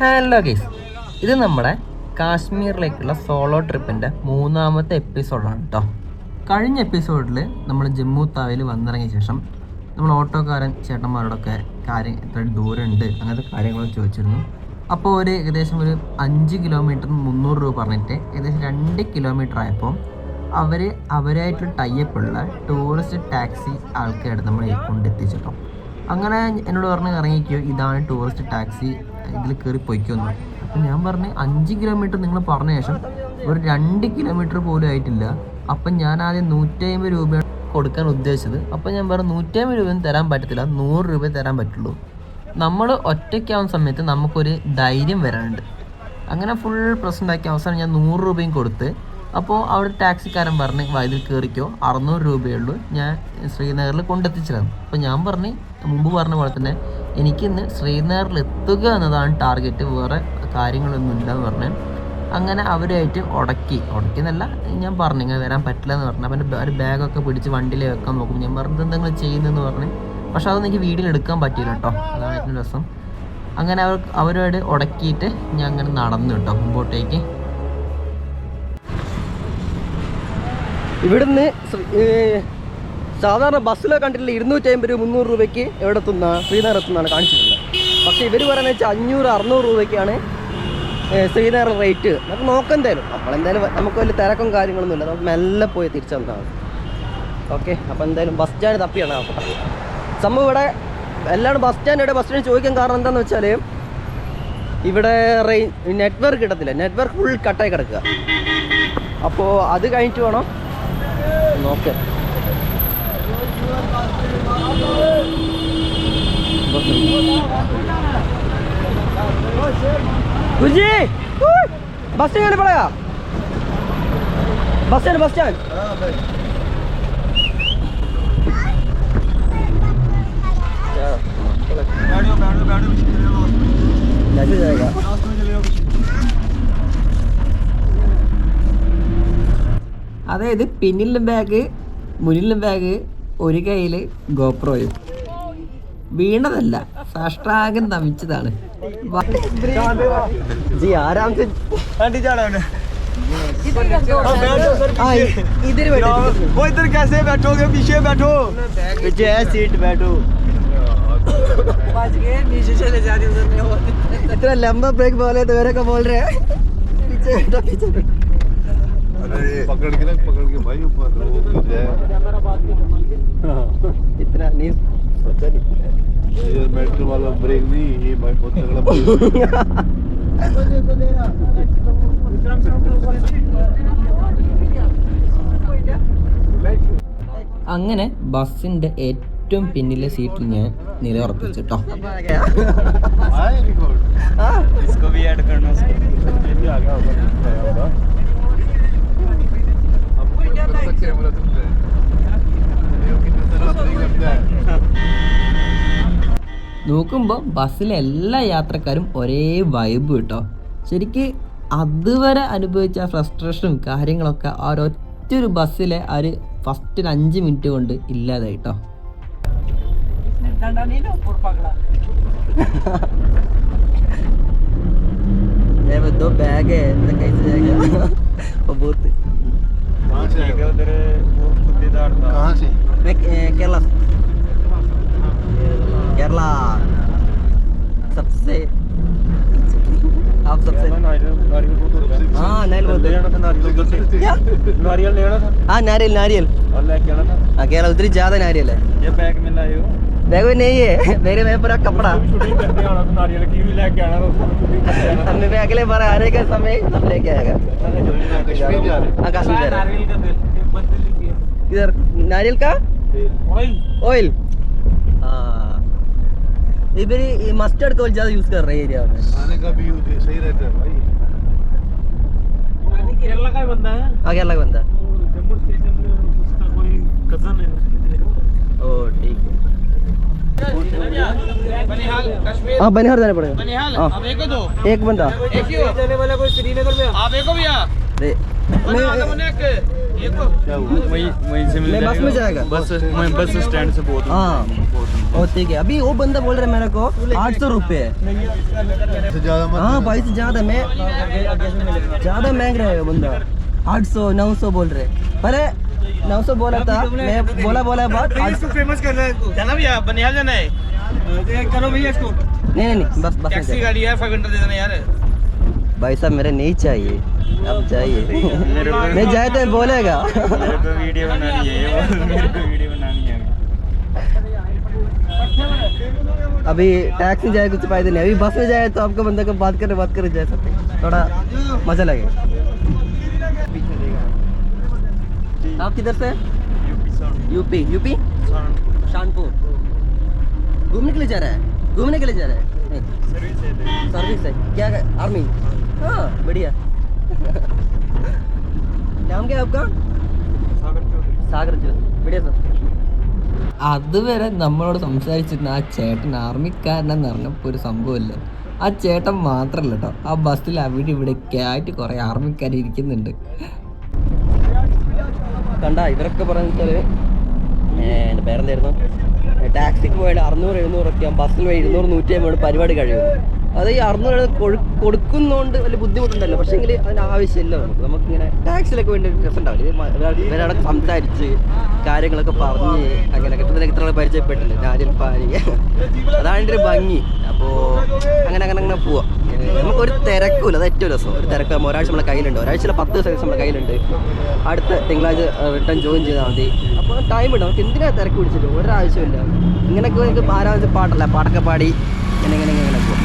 Hello guys ഇത് നമ്മുടെ കാശ്മീരിലേക്കുള്ള solo ട്രിപ്പിന്റെ മൂന്നാമത്തെ എപ്പിസോഡാണ് കേട്ടോ കഴിഞ്ഞ എപ്പിസോഡിൽ നമ്മൾ ജമ്മു താവിൽ വന്നിറങ്ങിയ ശേഷം നമ്മൾ ഓട്ടോക്കാരൻ ചേട്ടന്മാരോടൊക്കെ കാര്യം എത്ര ദൂരമുണ്ട് അങ്ങനത്തെ കാര്യങ്ങളൊക്കെ ചോദിച്ചിരുന്നു. അപ്പോൾ ഒരു ഏകദേശം ഒരു അഞ്ച് കിലോമീറ്റർ മുന്നൂറ് രൂപ പറഞ്ഞിട്ട് ഏകദേശം രണ്ട് കിലോമീറ്റർ ആയപ്പോൾ അവർ അവരായിട്ട് ടൈപ്പുള്ള ടൂറിസ്റ്റ് ടാക്സി ആൾക്കാരുടെ നമ്മൾ കൊണ്ടെത്തിച്ചിട്ടോ അങ്ങനെ എന്നോട് പറഞ്ഞ് ഇറങ്ങിക്കോ ഇതാണ് ടൂറിസ്റ്റ് ടാക്സി ഇതിൽ കയറി പൊയ്ക്കൊന്നു. അപ്പം ഞാൻ പറഞ്ഞു അഞ്ച് കിലോമീറ്റർ നിങ്ങൾ പറഞ്ഞ ശേഷം ഒരു രണ്ട് കിലോമീറ്റർ പോലും ആയിട്ടില്ല. അപ്പം ഞാൻ ആദ്യം നൂറ്റി അമ്പത് രൂപ കൊടുക്കാൻ ഉദ്ദേശിച്ചത്. അപ്പം ഞാൻ പറഞ്ഞു നൂറ്റി അമ്പത് രൂപയൊന്നും തരാൻ പറ്റത്തില്ല. നൂറ് രൂപ തരാൻ പറ്റുള്ളൂ. നമ്മൾ ഒറ്റയ്ക്കാവുന്ന സമയത്ത് നമുക്കൊരു ധൈര്യം വരാനുണ്ട്. അങ്ങനെ ഫുൾ പ്രശ്നമാക്കി അവസാനം ഞാൻ നൂറ് രൂപയും കൊടുത്ത്. അപ്പോൾ അവിടെ ടാക്സിക്കാരൻ പറഞ്ഞ് വയതിൽ കയറിക്കോ അറുന്നൂറ് രൂപയുള്ളൂ ഞാൻ ശ്രീനഗറിൽ കൊണ്ടെത്തിച്ചിരുന്നു അപ്പോൾ ഞാൻ പറഞ്ഞ് മുമ്പ് പറഞ്ഞ പോലെ തന്നെ എനിക്കിന്ന് ശ്രീനഗറിൽ എത്തുക എന്നതാണ് ടാർഗറ്റ്. വേറെ കാര്യങ്ങളൊന്നും ഇല്ലെന്ന് പറഞ്ഞു. അങ്ങനെ അവരുമായിട്ട് ഉടക്കി. ഉടക്കി എന്നല്ല ഞാൻ പറഞ്ഞു ഇങ്ങനെ വരാൻ പറ്റില്ല എന്ന് പറഞ്ഞു. അപ്പം എന്റെ ഒരു ബാഗൊക്കെ പിടിച്ച് വണ്ടിയിൽ വെക്കാൻ നോക്കും. ഞാൻ പറഞ്ഞത് എന്തെങ്കിലും ചെയ്യുന്നതെന്ന് പറഞ്ഞു. പക്ഷെ അതൊന്നും എനിക്ക് വീഡിയോയിൽ എടുക്കാൻ പറ്റിയില്ല കേട്ടോ. അതാണ് ഏറ്റവും രസം. അങ്ങനെ അവർ അവരോട് ഉടക്കിയിട്ട് ഞാൻ അങ്ങനെ നടന്നു കേട്ടോ മുമ്പോട്ടേക്ക്. ഇവിടുന്ന് സാധാരണ ബസ്സിലെ കണ്ടിട്ടില്ല ഇരുന്നൂറ്റി അമ്പത് രൂപ മുന്നൂറ് രൂപയ്ക്ക് എവിടെ എത്തുന്ന ശ്രീനഗർ എത്തുന്നതാണ് കാണിച്ചിട്ടുള്ളത്. പക്ഷേ ഇവർ പറയുന്നത് വെച്ചാൽ അഞ്ഞൂറ് അറുന്നൂറ് രൂപയ്ക്കാണ് ശ്രീനഗർ റേറ്റ്. നമുക്ക് നോക്കെന്തായാലും നമ്മളെന്തായാലും നമുക്ക് വലിയ തിരക്കും കാര്യങ്ങളൊന്നും ഇല്ല നമുക്ക് മെല്ലെ പോയി തിരിച്ചു വന്നതാണ് ഓക്കെ അപ്പോൾ എന്തായാലും ബസ് സ്റ്റാൻഡ് തപ്പിയാണ് നോക്കട്ടെ സംഭവം ഇവിടെ എല്ലാവരും ബസ് സ്റ്റാൻഡ് ഇവിടെ ബസ് സ്റ്റാൻഡ് ചോദിക്കാൻ കാരണം എന്താണെന്ന് വെച്ചാൽ ഇവിടെ റേഞ്ച് നെറ്റ്വർക്ക് കിട്ടത്തില്ല. നെറ്റ്വർക്ക് ഫുൾ കട്ടായി കിടക്കുക. അപ്പോൾ അത് കഴിഞ്ഞിട്ട് വേണം നോക്കാൻ. Guruji bus stand പടയാ bus stand bus stand कैसे जाएगा അതായത് പിന്നിലും ബാഗ് മുന്നിലും ബാഗ് ഒരു കയ്യിൽ ഗോപ്രോയും വീണതല്ല സാഷ്ടാകം നമിച്ചതാണ് जी आराम से हाँ इधर बैठो वो इधर कैसे बैठोगे पीछे बैठो पीछे है सीट बैठो इतना लंबा ब्रेक बोले तो मेरे को बोल रहे हैं पीछे बैठो पीछे बैठो पकड़ के रख पकड़ के भाई ऊपर वो गिर जाए इतना नहीं सोचा नहीं ये मेट्रो वाला ब्रेक नहीं ये भाई बहुत तगड़ा ब्रेक അങ്ങനെ ബസ്സിന്റെ ഏറ്റവും പിന്നിലെ സീറ്റിൽ ഞാൻ നിലയുറപ്പിച്ചു കേട്ടോ നോക്കുമ്പോൾ ബസ്സിലെ എല്ലാ യാത്രക്കാരും ഒരേ വൈബ് കേട്ടോ ശരിക്ക് അതുവരെ അനുഭവിച്ച ഫ്രസ്ട്രേഷനും കാര്യങ്ങളൊക്കെ ആ ഒരൊറ്റൊരു ബസ്സിലെ ആ ഒരു ഫസ്റ്റ് ഒരു അഞ്ച് മിനിറ്റ് കൊണ്ട് ഇല്ലാതായി കേട്ടോ ये वो केरला। सबसे आप सबसे नारियल हाँ, तो- हाँ नारियल नारियल हाँ केरला उधर ज़्यादा नारियल है। ये बैग में लाए बैग में नहीं है। मेरे में पूरा कपड़ा। हमने भी अगले बार आने के समय सब लेके आएगा। हाँ। कश्मीर जा रहे किधर नारियल का ऑयल ऑयल इधर ये मस्टर्ड को ज़्यादा यूज़ कर रहे हैं एरिया में खाने का भी यूज़ सही रहता है भाई केरला का ही बंदा है हाँ केरला का बंदा जम्मू स्टेशन में उसका कोई कज़न है ओ ठीक है बनिहाल कश्मीर हाँ बनिहार जाना पड़ेगा बनिहाल हाँ। आप एक दो एक बंदा एक ही हो जाने वाला कोई श्रीनगर में आप एक हो भैया बनिहाल मैं बने एक हो क्या हुआ वहीं वहीं से मिल मैं बस में जाएगा बस मैं बस स्टैंड से बहुत हाँ ओ ठीक है अभी वो बंदा बोल रहा है मेरे को आठ सौ रुपये। हाँ पैसे ज़्यादा मैं ज़्यादा महंग रहा है वो बंदा। आठ सौ नौ सौ बोल रहे। पहले नौ सौ बोला था मैं बोला बोला बात फ़ेमस कर रहा है जाना भैया बनिहाल जाना है। करो भैया इसको। नहीं नहीं नहीं बस बस टैक्सी गाड़ी है फाइव हंड्रेड दे देना यार। भाई साहब मेरे नहीं चाहिए। अब चाहिए। मैं जाए तो बोलेगा। मेरे को वीडियो बनानी है मेरे को वीडियो बनानी है। अभी टैक्सी जाए, कुछ फ़ायदा नहीं। अभी बस में जाए तो आपको बंदा को बात करे बात करे जा सकते थोड़ा मज़ा लगे। आप किधर से यूपी। यूपी? शानपुर। घूमने के लिए जा रहा है? घूमने के लिए जा रहा है? सर्विस है। क्या आर्मी हाँ बढ़िया। नाम क्या आपका? सागर चौधरी। बढ़िया सर। അതുവരെ നമ്മളോട് സംസാരിച്ചിരുന്ന ആ ചേട്ടൻ ആർമിക്കാരനെന്ന് പറഞ്ഞപ്പോൾ ഒരു സംഭവമില്ല. ആ ചേട്ടൻ മാത്രമല്ല കേട്ടോ ആ ബസ്സിൽ അവിടെ ഇവിടെ ആയിട്ട് കുറേ ആർമിക്കാർ ഇരിക്കുന്നുണ്ട്. കണ്ട ഇവരൊക്കെ പറഞ്ഞാൽ എന്റെ പേരെന്തായിരുന്നു? ടാക്സിക്ക് പോയാൽ അറുന്നൂറ് എഴുന്നൂറൊക്കെ ബസ്സിൽ പോയി ഇരുന്നൂറ് നൂറ്റി അമ്പത് പരിപാടി കഴിയുന്നു അത് ഈ അറുന്നൂറ് കൊടുക്കുന്നതുകൊണ്ട് വലിയ ബുദ്ധിമുട്ടുണ്ടല്ലോ. പക്ഷേ എങ്കിൽ അതിന് ആവശ്യമില്ല നമുക്ക്. നമുക്കിങ്ങനെ ടാക്സിലൊക്കെ വേണ്ടി രസം ഉണ്ടാവില്ല. ഇത് മ- ഒരാൾ- ഇവരവിടെ സംസാരിച്ച് കാര്യങ്ങളൊക്കെ പറഞ്ഞ് അങ്ങനെ കിട്ടുന്ന ഇത്ര പരിചയപ്പെട്ടില്ല രാജൻ പാരി അതാണ് ഒരു ഭംഗി. അപ്പോൾ അങ്ങനെ അങ്ങനെ അങ്ങനെ പോവാം. നമുക്കൊരു തിരക്കില്ല അത് ഏറ്റവും രസം. ഒരു തിരക്ക് ഒരാഴ്ച നമ്മുടെ കയ്യിലുണ്ട്. ഒരാഴ്ച പത്ത് ദിവസം നമ്മുടെ കയ്യിലുണ്ട്. അടുത്ത തിങ്കളാഴ്ച റിട്ടേൺ ജോയിൻ ചെയ്താൽ മതി. അപ്പോൾ ടൈം ഉണ്ട്. നമുക്ക് എന്തിനാ തിരക്ക് പിടിച്ചിട്ട്? ഒരാവശ്യമില്ല ഇങ്ങനെയൊക്കെ നമുക്ക് ആരാധന പാട്ടല്ല. പാട്ടൊക്കെ പാടി ഇങ്ങനെ ഇങ്ങനെ പോകും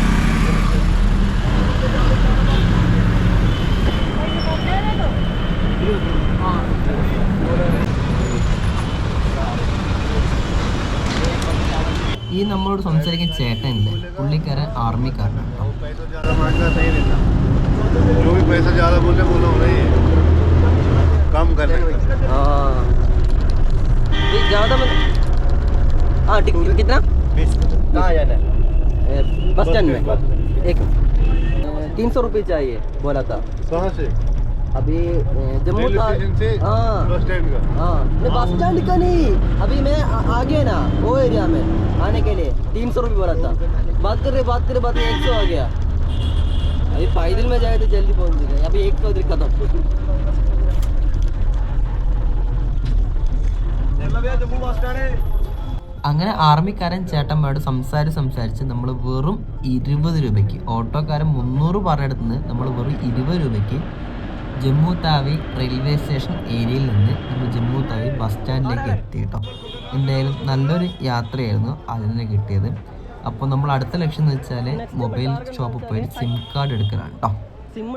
ഈ നമ്മളോട് സംസാരിക്കുന്ന ചേട്ടനില്ലേ പുള്ളിക്കാരൻ ആർമിക്കാരനാണ് तो जो भी पैसा ज़्यादा बोले बोला होना ही है। कम कर हाँ। ज़्यादा मतलब हाँ टिकट तो कितना? कहाँ जाना है? बस स्टैंड में। एक तीन सौ रुपये चाहिए बोला था। कहाँ से? अभी अ, जम्मू रेलवे था स्टेशन से हाँ बस स्टैंड का हाँ नहीं बस स्टैंड का नहीं अभी मैं आ- आ गया ना वो एरिया में आने के लिए तीन सौ रुपये बोला था बात कर रहे बात कर रहे बात एक सौ आ गया अभी पैदल में जाए तो जल्दी पहुंच जाएगा अभी एक सौ इधर खत्म അങ്ങനെ ആർമിക്കാരൻ ചേട്ടന്മാരോട് സംസാരിച്ച് സംസാരിച്ച് നമ്മൾ വെറും ഇരുപത് രൂപയ്ക്ക് ഓട്ടോക്കാരൻ മുന്നൂറ് പറഞ്ഞിടത്ത് നിന്ന് നമ്മൾ വെറും ഇരുപത് രൂപയ്ക്ക് ജമ്മു താവി റെയിൽവേ സ്റ്റേഷൻ ഏരിയയിൽ നിന്ന് നമ്മൾ ജമ്മു താവി ബസ് സ്റ്റാൻഡിലേക്ക് എത്തി കേട്ടോ. എന്തായാലും നല്ലൊരു യാത്രയായിരുന്നു അതിൽ നിന്ന് കിട്ടിയത്. അപ്പോൾ നമ്മൾ അടുത്ത ലക്ഷ്യം എന്ന് വെച്ചാൽ മൊബൈൽ ഷോപ്പിൽ പോയി സിം കാർഡ് എടുക്കലാണ് കേട്ടോ. सिम